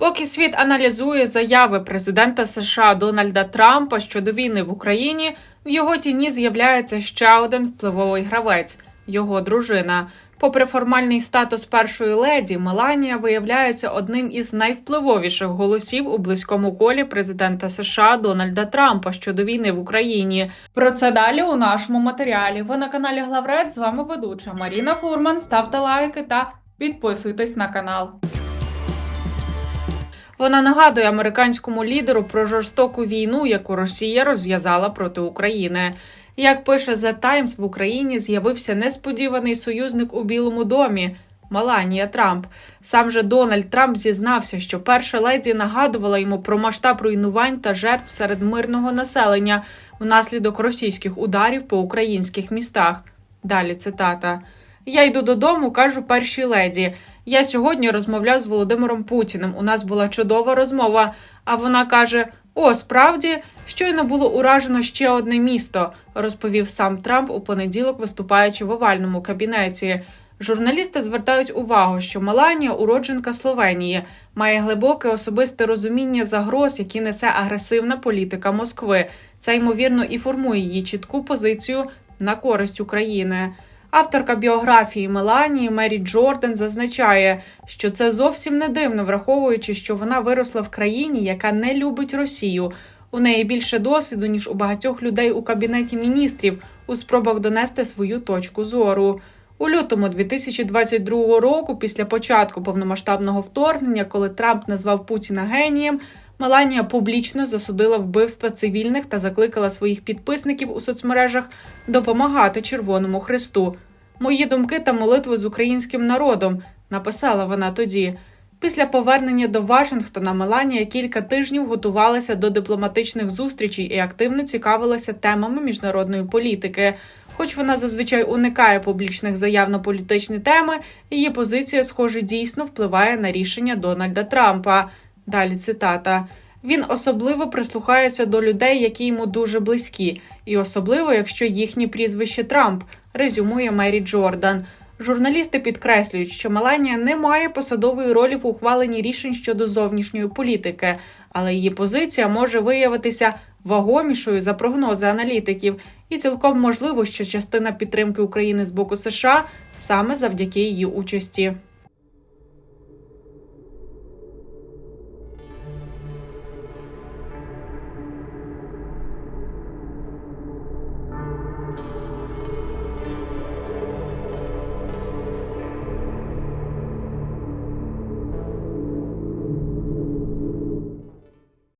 Поки світ аналізує заяви президента США Дональда Трампа щодо війни в Україні, в його тіні з'являється ще один впливовий гравець його дружина. Попри формальний статус першої леді, Меланія виявляється одним із найвпливовіших голосів у близькому колі президента США Дональда Трампа щодо війни в Україні. Про це далі у нашому матеріалі. Ви на каналі Главред. З вами ведуча Маріна Фурман. Ставте лайки та підписуйтесь на канал. Вона нагадує американському лідеру про жорстоку війну, яку Росія розв'язала проти України. Як пише The Times, в Україні з'явився несподіваний союзник у Білому домі. Маланія Трамп. Сам же Дональд Трамп зізнався, що перша леді нагадувала йому про масштаб руйнувань та жертв серед мирного населення внаслідок російських ударів по українських містах. Далі цитата: Я йду додому, кажу першій леді. Я сьогодні розмовляв з Володимиром Путіним. У нас була чудова розмова. А вона каже: О, справді, щойно було уражено ще одне місто, розповів сам Трамп у понеділок, виступаючи в овальному кабінеті. Журналісти звертають увагу, що Меланія, уродженка Словенії, має глибоке особисте розуміння загроз, які несе агресивна політика Москви. Це ймовірно і формує її чітку позицію на користь України. Авторка біографії Меланії Мері Джордан зазначає, що це зовсім не дивно, враховуючи, що вона виросла в країні, яка не любить Росію. У неї більше досвіду ніж у багатьох людей у кабінеті міністрів у спробах донести свою точку зору. У лютому 2022 року, після початку повномасштабного вторгнення, коли Трамп назвав Путіна генієм, Меланія публічно засудила вбивства цивільних та закликала своїх підписників у соцмережах допомагати Червоному Христу. Мої думки та молитви з українським народом, написала вона тоді. Після повернення до Вашингтона Меланія кілька тижнів готувалася до дипломатичних зустрічей і активно цікавилася темами міжнародної політики. Хоч вона зазвичай уникає публічних заяв на політичні теми, її позиція, схоже, дійсно впливає на рішення Дональда Трампа. Далі цитата. Він особливо прислухається до людей, які йому дуже близькі, і особливо, якщо їхнє прізвище Трамп, резюмує Мері Джордан. Журналісти підкреслюють, що Меланія не має посадової ролі в ухваленні рішень щодо зовнішньої політики, але її позиція може виявитися вагомішою за прогнози аналітиків, і цілком можливо, що частина підтримки України з боку США саме завдяки її участі.